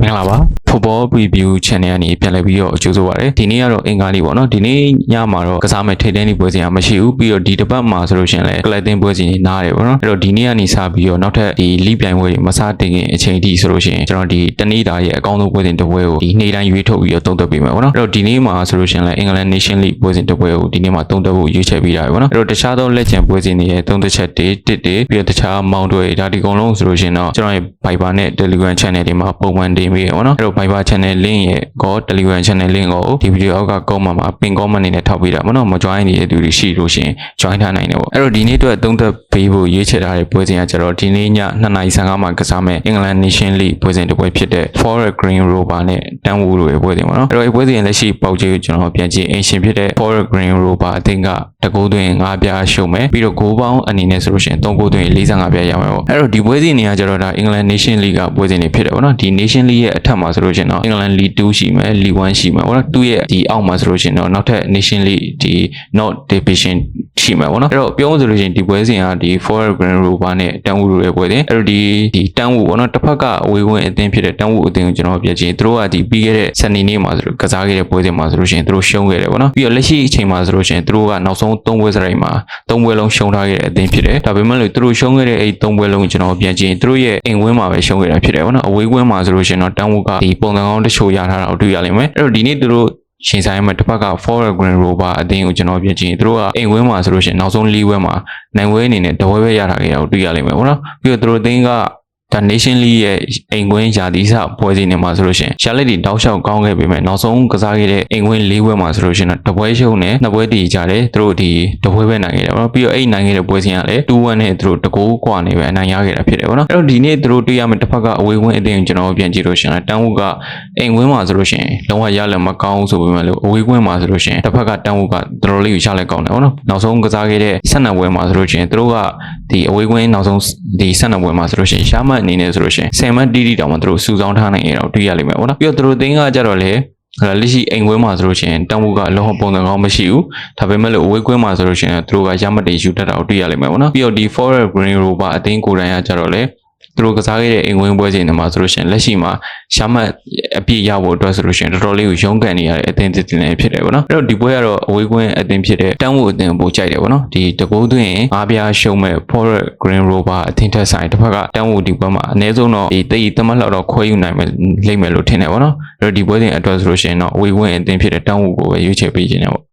မင်္ဂလာပါ Football Preview Channel ကနေပြန်လည်ပြီးတော့အကျိုးဆိုပါရစေဒီနေ့ကတော့အင်္ဂါနေ့ပေါ့နော်ဒီနေ့ညမှာတော့ကစားမဲ့ထိတ်တန်းနေပွဲစဉ်ကမရှိဘူးပြီးတော့ဒီတစ်ပတ်မှာဆိုလို့ရှိရင်လည်းကလပ်တင်ပွဲစဉ်ကြီးနားတယ်ပေါ့နော်အဲ့တော့ဒီနေ့ကနေစပြီးတော့နောက်ထပ်ဒီလိပြိုင်ပွဲတွေမစတင်ခင်အချိန်အထိဆိုလို့ရှိရင်ကျွန်တော်ဒီတနေ့တာရဲ့အကောင်းဆုံးပွဲစဉ်တစ်ပွဲကိုဒီနေ့တိုင်းရွေးထုတ်ပြီးတော့သုံးသပ်ပေးမယ်ပေါ့နော်အဲ့တော့ဒီနေ့မှာဆိုလို့ရှိရင်လည်း England Nation League ပွဲစဉ်တစ်ပွဲကိုဒီနေ့မှာသုံးသပ်ဖို့ရွေးချယ်ပေးတာပဲပေါ့နော်အဲ့တော့တခြားသောလက်ကျန်ပွဲစဉ်တွေရဲ့သုံးသပ်ချက်တွေတစ်တွေပြီးတော့တခြားမောင်တွေဒါဒီကုံလုံးဆိုလို့ရှိရင်တော့ကျွန်တော်ရဲ့ Viber နဲ့ Telegram Channel တွေမှာပုံမှန်တင်ပေးရပေါ့နော်အဲ့တော့ Viber Channel link ရဲ့ကော Telegram Channel link ကိုဒီဗီဒီယိုအောက်က comment မှာ pin comment အနေနဲ့ထောက်ပေးတာပေါ့နော်မ join နေတဲ့သူတွေရှိလို့ရှိရင် join ထားနိုင်တယ်ပေါ့အဲ့တော့ဒီနေ့အတွက်သုံးသက် ပေးဖို့ရွေးချယ်ထားတဲ့ပွဲစဉ်ကကျတော့ဒီနေ့ည2:55မှာကစားမဲ့ England Nation League ပွဲစဉ်တစ်ပွဲဖြစ်တဲ့ Forest Green Rover နဲ့တန်းဝူတို့ရဲ့ပွဲစဉ်ပေါ့နော်အဲ့တော့ဒီပွဲစဉ်လက်ရှိပေါက်ကြီးကိုကျွန်တော်ပြန်ကြည့်အင်ရှင်ဖြစ်တဲ့ Forest Green Rover အသင်းကတကူသွင်း5ပြားရှုံမယ်ပြီးတော့ဂိုးပေါင်းအနေနဲ့ဆိုလို့ရှိရင်3ဂိုးသွင်း45ပြားရမှာပေါ့အဲ့တော့ဒီပွဲစဉ်တွေကကျတော့ဒါ England Nation League ကပွဲစဉ်တွေဖြစ်တယ်ပေါ့နော်ဒီ Nation League ရဲ့အထက်မှာဆိုလို့ရှိရင်တော့ England League 2ရှိမယ် League 1ရှိမယ်ပေါ့နော်သူ့ရဲ့ဒီအောက်မှာဆိုလို့ရှိရင်တော့နောက်ထပ် Nation League ဒီ North Division ရှိမှာပေါ့နော်အဲ့တော့ပြောလို့ဆိုလို့ရှိရင်ဒီပွဲစဉ်ကဒီ Forest Green Rover နဲ့တန်းဝူတို့ရဲ့ပွဲစဉ်အဲ့တော့ဒီဒီတန်းဝူပေါ့နော်တစ်ဖက်ကအဝေးဝင်အသင်းဖြစ်တဲ့တန်းဝူအသင်းကိုကျွန်တော်ပြချင်သူတို့ကဒီပြီးခဲ့တဲ့စနေနေ့မှာဆိုလို့ကစားခဲ့တဲ့ပွဲစဉ်မှာဆိုလို့ရှိရင်သူတို့ရှုံးခဲ့တယ်ပေါ့နော်ပြီးတော့လက်ရှိအချိန်မှာဆိုလို့ရှိရင်သူတို့ကနောက်ဆုံး၃ပွဲစရိုက်မှာ၃ပွဲလုံးရှုံးထားခဲ့တဲ့အသင်းဖြစ်တယ်ဒါပေမဲ့လို့သူတို့ရှုံးခဲ့တဲ့အဲ့၃ပွဲလုံးကိုကျွန်တော်ပြန်ကြည့်ရင်သူတို့ရဲ့အိမ်ဝင်းမှာပဲရှုံးခဲ့တာဖြစ်တယ်ပေါ့နော်အဝေးဝင်းမှာဆိုလို့ရှိရင်တော့တန်းဝူကဒီပုံစံကောင်းတချို့ရထားတာကိုတွေ့ရလိမ့်မယ်အဲ့တော့ဒီနေ့သူတို့ ရှင်ဆိုင်မှာတစ်ဖက်က Forest Green Rover အတင်းကိုကျွန်တော်ပြချင်သူတို့ကအိမ်ဝင်းမှာဆိုလို့ရှိရင်နောက်ဆုံး၄ဝဲမှာနိုင်ဝဲအနေနဲ့တဝဲပဲရထားခဲ့တာကိုတွေ့ရလိမ့်မယ်ပေါ့နော်ပြီးတော့သူတို့အတင်းက ဒါ Nation League ရဲ့အိမ်ကွင်းယာတီစပွဲစဉ်တွေမှာဆိုလို့ရှိရင်ရှာလက်တီတောက်လျှောက်ကောင်းခဲ့ပေမဲ့နောက်ဆုံးကစားခဲ့တဲ့အိမ်ကွင်း၄ပွဲမှာဆိုလို့ရှိရင်တော့တပွဲရှုံးနဲ့နှစ်ပွဲတည်ကြတယ်သူတို့ဒီတပွဲပဲနိုင်ခဲ့တယ်ပေါ့နော်ပြီးတော့အဲ့နိုင်ခဲ့တဲ့ပွဲစဉ်ကလည်း2-1နဲ့သူတို့တကိုးကွာနေပဲအနိုင်ရခဲ့တာဖြစ်တယ်ပေါ့နော်အဲ့တော့ဒီနေ့သူတို့တွေ့ရမယ့်တစ်ဖက်ကအဝေးဝင်းအတင်းကိုကျွန်တော်ပြန်ကြည့်လို့ရှိရင်တန်းဝုကအိမ်ကွင်းမှာဆိုလို့ရှိရင်လုံးဝရလက်မကောင်းဆိုပေမဲ့လို့အဝေးကွင်းမှာဆိုလို့ရှိရင်တစ်ဖက်ကတန်းဝုကတော်တော်လေးကိုရလက်ကောင်းတယ်ပေါ့နော်နောက်ဆုံးကစားခဲ့တဲ့ဆက်နံပွဲမှာဆိုလို့ရှိရင်သူတို့က ဒီအဝေးကွင်းနောက်ဆုံးဒီဆက်နံပွဲမှာဆိုလို့ရှိရင်ရှားမတ်အနေနဲ့ဆိုလို့ရှိရင်10မတ်တီတီတောင်မှသူတို့စူဆောင်းထားနိုင်ရတော့တွေ့ရလိမ့်မယ်ပေါ့နော်ပြီးတော့သူတို့အသင်းကကြတော့လေအဲ့ဒါလက်ရှိအိမ်ကွင်းမှာဆိုလို့ရှိရင်တန်ဖိုးကအလုံးဝပုံစံကောင်းမရှိဘူးဒါပေမဲ့လို့အဝေးကွင်းမှာဆိုလို့ရှိရင်သူတို့ကရမတ်တွေယူတတ်တာကိုတွေ့ရလိမ့်မယ်ပေါ့နော်ပြီးတော့ဒီ Forest Green Rover အသင်းကိုယ်တိုင်ကကြတော့လေ သူတို့ကစားခဲ့တဲ့အိမ်ဝင်ပွဲစဉ်တွေမှာဆိုလို့ရှိရင်လက်ရှိမှာရှာမတ်အပြည့်ရဖို့အတွက်ဆိုလို့ရှိရင်တော်တော်လေးကိုရုန်းကန်နေရတဲ့အသင်းတစ်တင်နေဖြစ်တယ်ပေါ့နော်အဲ့တော့ဒီပွဲကတော့အဝေးကွင်းအသင်းဖြစ်တဲ့တန်းဝူအသင်းကိုပိုကြိုက်တယ်ပေါ့နော်ဒီတကိုးသွင်းအားပြားရှုံးမဲ့ Forest Green Rover အသင်းထက်ဆိုင်တစ်ဖက်ကတန်းဝူဒီပွဲမှာအနည်းဆုံးတော့ဒီတိတ်တမတ်လောက်တော့ခွဲယူနိုင်မယ်လိမ့်မယ်လို့ထင်တယ်ပေါ့နော်အဲ့တော့ဒီပွဲစဉ်အတွက်ဆိုလို့ရှိရင်တော့အဝေးကွင်းအသင်းဖြစ်တဲ့တန်းဝူကိုပဲရွေးချယ်ပေးခြင်းတယ်ပေါ့